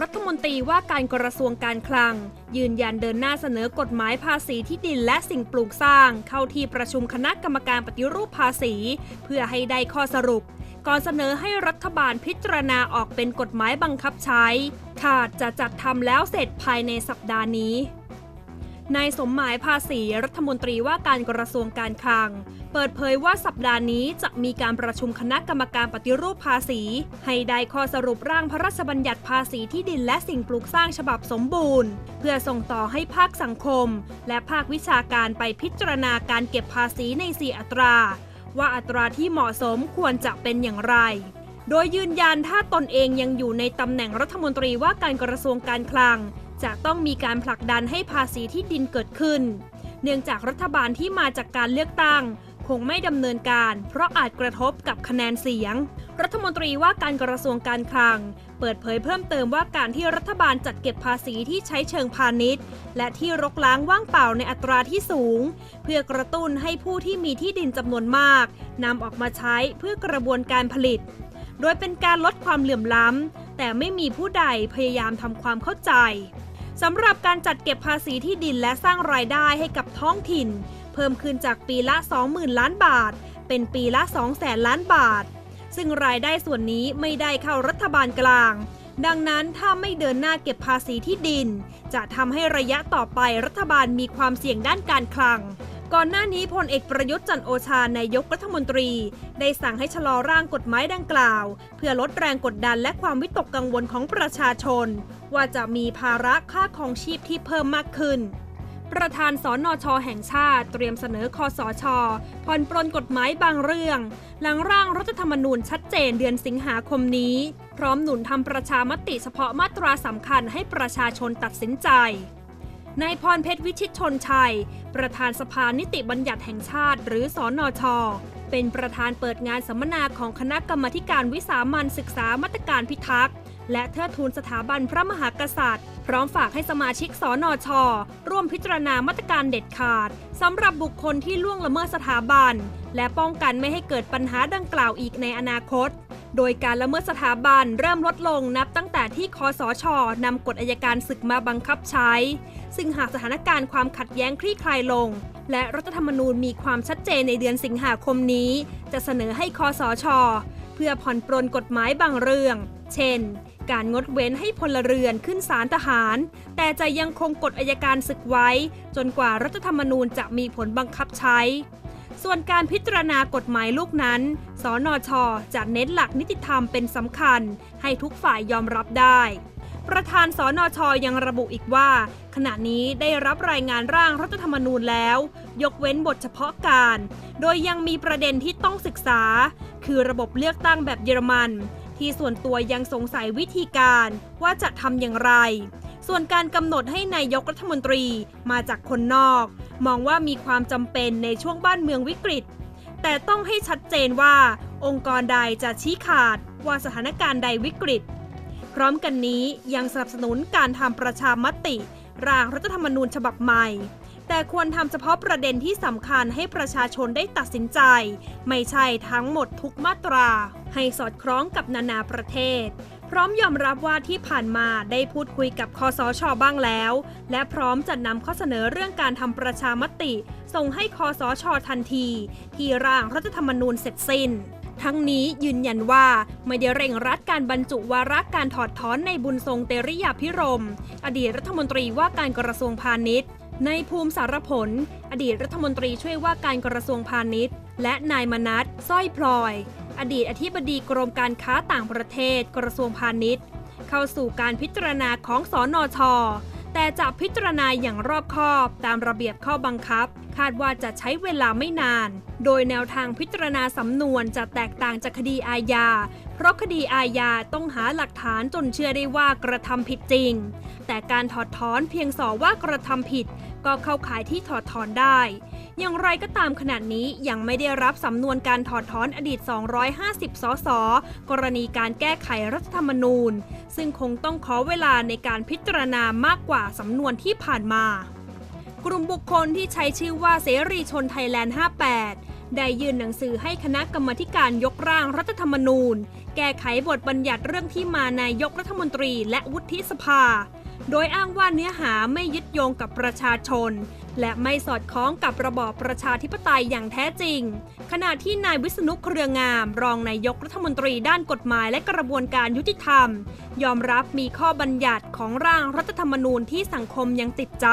รัฐมนตรีว่าการกระทรวงการคลัง ยืนยันเดินหน้าเสนอกฎหมายภาษีที่ดินและสิ่งปลูกสร้าง เข้าที่ประชุมคณะกรรมการปฏิรูปภาษี เพื่อให้ได้ข้อสรุป ก่อนเสนอให้รัฐบาลพิจารณาออกเป็นกฎหมายบังคับใช้ ขาดจะจัดทำแล้วเสร็จภายในสัปดาห์นี้ นายสมหมายภาษีรัฐมนตรีว่าการกระทรวงการคลัง เปิดเผยว่าสัปดาห์นี้จะมีการประชุมคณะกรรมการปฏิรูปภาษี ให้ได้ข้อสรุปร่างพระราชบัญญัติภาษีที่ดินและสิ่งปลูกสร้างฉบับสมบูรณ์ เพื่อส่งต่อให้ภาคสังคม และภาควิชาการไปพิจารณาการเก็บภาษีในสี่อัตรา ว่าอัตราที่เหมาะสมควรจะเป็นอย่างไรโดยยืนยันถ้าตนเองยังอยู่ในตำแหน่งรัฐมนตรีว่าการกระทรวงการคลัง จะต้องมีการผลักดันให้ภาษีที่ดินเกิดขึ้น เนื่องจากรัฐบาลที่มาจากการเลือกตั้ง คงไม่ดำเนินการ เพราะอาจกระทบกับคะแนนเสียง รัฐมนตรีว่าการกระทรวงการคลัง เปิดเผยเพิ่มเติมว่าการที่รัฐบาลจัดเก็บภาษีที่ใช้เชิงพาณิชย์ และที่รกล้างว่างเปล่าในอัตราที่สูง เพื่อกระตุ้นให้ผู้ที่มีที่ดินจำนวนมากนำออกมาใช้เพื่อกระบวนการผลิต โดยเป็นการลดความเหลื่อมล้ำแต่ไม่มีผู้ใดพยายามทำความเข้าใจ สำหรับการจัดเก็บภาษีที่ดินและสร้างรายได้ให้กับท้องถิ่น เพิ่มขึ้นจากปีละ 20,000 ล้านบาท เป็นปีละ 200,000 ล้านบาท ซึ่งรายได้ส่วนนี้ไม่ได้เข้ารัฐบาลกลาง ดังนั้นถ้าไม่เดินหน้าเก็บภาษีที่ดิน จะทำให้ระยะต่อไปรัฐบาลมีความเสี่ยงด้านการคลัง ก่อนหน้านี้พลเอกประยุทธ์จันโอชานายกรัฐมนตรี ได้สั่งให้ชะลอร่างกฎหมายดังกล่าว เพื่อลดแรงกดดันและความวิตกกังวลของประชาชน ว่าจะมีภาระค่าครองชีพที่เพิ่มมากขึ้น ประธานสนชแห่งชาติ เตรียมเสนอคอสชผ่อนปรนกฎหมายบางเรื่อง หลังร่างรัฐธรรมนูญชัดเจนเดือนสิงหาคมนี้ พร้อมหนุนทำประชามติเฉพาะมาตราสำคัญให้ประชาชนตัดสินใจ นายพรเพชรวิชิตชนชัย ประธานสภานิติบัญญัติแห่งชาติ หรือสอนอชเป็นประธานเปิดงานสัมมนาของคณะกรรมการวิสามันศึกษามาตรการพิทักษ์ และเทิดทูนสถาบันพระมหากษัตริย์ พร้อมฝากให้สมาชิกสอนอชร่วมพิจารณามาตรการเด็ดขาดสำหรับบุคคลที่ล่วงละเมิดสถาบัน และป้องกันไม่ให้เกิดปัญหาดังกล่าวอีกในอนาคต โดยการละเมิดสถาบันเริ่มลดลงนับตั้งแต่ที่คอสชนำกฎอัยการศึกมาบังคับใช้ ซึ่งหากสถานการณ์ความขัดแย้งคลี่คลายลง และรัฐธรรมนูญมีความชัดเจนในเดือนสิงหาคมนี้ จะเสนอให้คอสช เพื่อผ่อนปรนกฎหมายบางเรื่อง เช่น การงดเว้นให้พลเรือนขึ้นศาลทหาร แต่จะยังคงกฎอัยการศึกไว้ จนกว่ารัฐธรรมนูญจะมีผลบังคับใช้ส่วนการพิจารณากฎหมายลูกนั้น สนช จะเน้นหลักนิติธรรมเป็นสำคัญ ให้ทุกฝ่ายยอมรับได้ ประธานสนช ยังระบุอีกว่า ขณะนี้ได้รับรายงานร่างรัฐธรรมนูญแล้ว ยกเว้นบทเฉพาะการ โดยยังมีประเด็นที่ต้องศึกษา คือระบบเลือกตั้งแบบเยอรมัน ที่ส่วนตัวยังสงสัยวิธีการว่าจะทำอย่างไร ส่วนการกำหนดให้นายกรัฐมนตรีมาจากคนนอก มองว่ามีความจำเป็นในช่วงบ้านเมืองวิกฤต แต่ต้องให้ชัดเจนว่า องค์กรใดจะชี้ขาดว่าสถานการณ์ใดวิกฤต พร้อมกันนี้ยังสนับสนุนการทำประชามติ ร่างรัฐธรรมนูญฉบับใหม่ แต่ควรทำเฉพาะประเด็นที่สำคัญให้ประชาชนได้ตัดสินใจ ไม่ใช่ทั้งหมดทุกมาตรา ให้สอดคล้องกับนานาประเทศ พร้อมยอมรับว่าที่ผ่านมาได้พูดคุยกับคอสชบ้างแล้ว และพร้อมจะนำข้อเสนอเรื่องการทำประชามติ ส่งให้คอสชทันที ที่ร่างรัฐธรรมนูญเสร็จสิ้น ทั้งนี้ยืนยันว่าไม่ได้เร่งรัดการบรรจุวาระการถอดถอนในบุญทรงเตริยาพิรม อดีตรัฐมนตรีว่าการกระทรวงพาณิชย์ในภูมิสารผล อดีตรัฐมนตรีช่วยว่าการกระทรวงพาณิชย์ และนายมนัสสร้อยพลอย อดีตอธิบดีกรมการค้าต่างประเทศกระทรวงพาณิชย์ เข้าสู่การพิจารณาของสอนอชแต่ แต่จะพิจารณาอย่างรอบคอบตามระเบียบข้อบังคับ คาดว่าจะใช้เวลาไม่นาน โดยแนวทางพิจารณาสำนวนจะแตกต่างจากคดีอาญา เพราะคดีอาญาต้องหาหลักฐานจนเชื่อได้ว่ากระทำผิดจริง แต่การถอดถอนเพียงสอว่ากระทำผิด ก็เข้าข่ายที่ถอดถอนได้ อย่างไรก็ตามขณะนี้ยังไม่ได้รับสำนวนการถอดถอนอดีต 250 สส กรณีการแก้ไขรัฐธรรมนูญ ซึ่งคงต้องขอเวลาในการพิจารณามากกว่าสำนวนที่ผ่านมา กลุ่มบุคคลที่ใช้ชื่อว่าเสรีชนไทยแลนด์ 58ได้ยื่นหนังสือให้คณะกรรมธิการยกร่างรัฐธรรมนูญ แก้ไขบทบัญญัติเรื่องที่มานายกรัฐมนตรีและวุฒิสภา โดยอ้างว่าเนื้อหาไม่ยึดโยงกับประชาชน และไม่สอดคล้องกับระบอบประชาธิปไตยอย่างแท้จริง ขณะที่นายวิษณุเครืองาม รองนายกรัฐมนตรีด้านกฎหมายและกระบวนการยุติธรรม ยอมรับมีข้อบัญญัติของร่างรัฐธรรมนูญที่สังคมยังติดใจ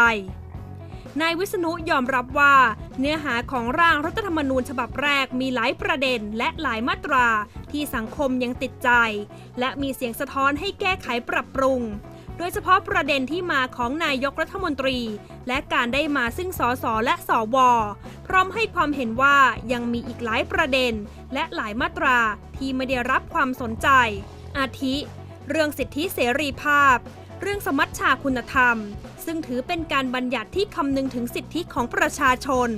นายวิษณุยอมรับว่า เนื้อหาของร่างรัฐธรรมนูญฉบับแรกมีหลายประเด็นและหลายมาตราที่สังคมยังติดใจ และมีเสียงสะท้อนให้แก้ไขปรับปรุง โดยเฉพาะประเด็นที่มาของนายกรัฐมนตรี และการได้มาซึ่งสสและสวพร้อมให้ความเห็นว่ายังมีอีกหลายประเด็น และหลายมาตราที่ไม่ได้รับความสนใจ อาทิ เรื่องสิทธิเสรีภาพ เรื่องสมัชชาคุณธรรม ซึ่งถือเป็นการบัญญัติที่คำนึงถึงสิทธิของประชาชน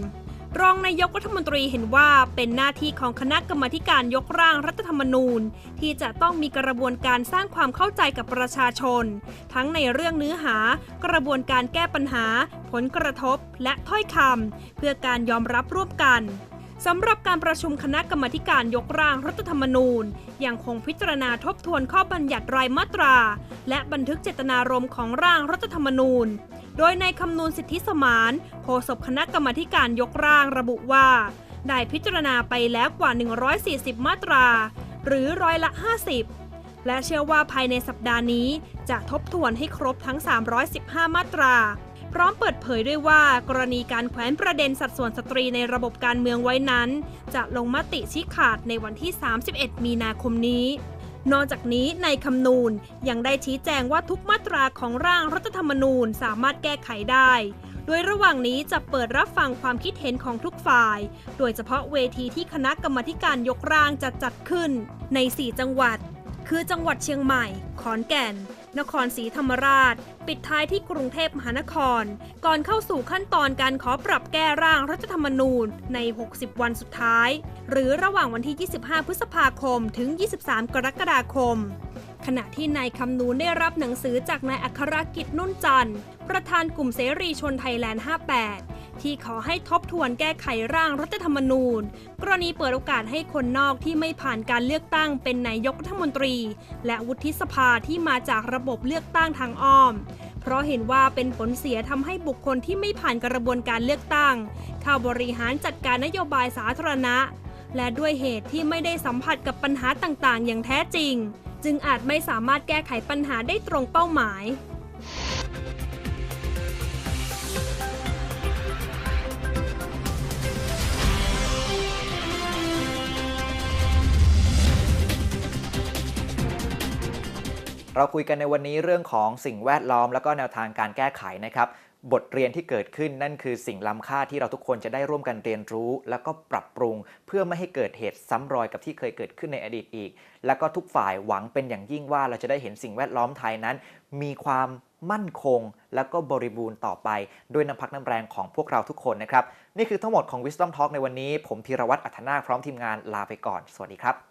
รองนายกรัฐมนตรีเห็นว่าเป็นหน้าที่ของคณะกรรมการยกร่างรัฐธรรมนูญ ที่จะต้องมีกระบวนการสร้างความเข้าใจกับประชาชน ทั้งในเรื่องเนื้อหา กระบวนการแก้ปัญหา ผลกระทบ และถ้อยคำเพื่อการยอมรับร่วมกันสำหรับการประชุมคณะกรรมการยกร่างรัฐธรรมนูญ ยังคงพิจารณาทบทวนข้อบัญญัติรายมาตรา และบันทึกเจตนารมณ์ของร่างรัฐธรรมนูญ โดยในคำนวณสิทธิสมานโฆษกคณะกรรมการยกร่างระบุว่า ได้พิจารณาไปแล้วกว่า 140 มาตรา หรือร้อยละ 50 และเชื่อว่าภายในสัปดาห์นี้จะทบทวนให้ครบทั้ง 315 มาตรา พร้อมเปิดเผยด้วยว่ากรณีการแขวนประเด็นสัดส่วนสตรีในระบบการเมืองไว้นั้น จะลงมติชี้ขาดในวันที่ 31 มีนาคมนี้ นอกจากนี้ในคำนูนยังได้ชี้แจงว่าทุกมาตราของร่างรัฐธรรมนูญสามารถแก้ไขได้ โดยระหว่างนี้จะเปิดรับฟังความคิดเห็นของทุกฝ่าย โดยเฉพาะเวทีที่คณะกรรมการยกร่างจะจัดขึ้น ใน 4 จังหวัด คือจังหวัดเชียงใหม่ ขอนแก่น นครศรีธรรมราช ปิดท้ายที่กรุงเทพมหานคร ก่อนเข้าสู่ขั้นตอนการขอปรับแก้ร่างรัฐธรรมนูญใน 60 วันสุดท้าย หรือระหว่างวันที่ 25 พฤษภาคม ถึง 23 กรกฎาคม ขณะที่นายคำนูนได้รับหนังสือจากนายอัครกิจนุ่นจันทร์ประธานกลุ่มเสรีชนไทยแลนด์ 58 ที่ขอให้ทบทวนแก้ไขร่างรัฐธรรมนูญ กรณีเปิดโอกาสให้คนนอกที่ไม่ผ่านการเลือกตั้งเป็นนายกรัฐมนตรี และวุฒิสภาที่มาจากระบบเลือกตั้งทางอ้อม เพราะเห็นว่าเป็นผลเสียทำให้บุคคลที่ไม่ผ่านกระบวนการเลือกตั้ง เข้าบริหารจัดการนโยบายสาธารณะ และด้วยเหตุที่ไม่ได้สัมผัสกับปัญหาต่างๆ อย่างแท้จริง จึงอาจไม่สามารถแก้ไขปัญหาได้ตรงเป้าหมาย เราคุยกันในวันนี้เรื่องของสิ่งแวดล้อม แล้วก็แนวทางการแก้ไขนะครับ บทเรียนที่เกิดขึ้นนั่นคือสิ่งล้ำค่าที่เราทุกคนจะได้ร่วมกันเรียนรู้ แล้วก็ปรับปรุง เพื่อไม่ให้เกิดเหตุซ้ำรอยกับที่เคยเกิดขึ้นในอดีตอีก แล้วก็ทุกฝ่ายหวังเป็นอย่างยิ่งว่าเราจะได้เห็นสิ่งแวดล้อมไทยนั้น มีความมั่นคง แล้วก็บริบูรณ์ต่อไปด้วยน้ำพักน้ำแรงของพวกเราทุกคนนะครับ นี่คือทั้งหมดของ Wisdom Talk ในวันนี้ ผมธีรวัตรอัธนาคพร้อมทีมงานลาไปก่อน สวัสดีครับ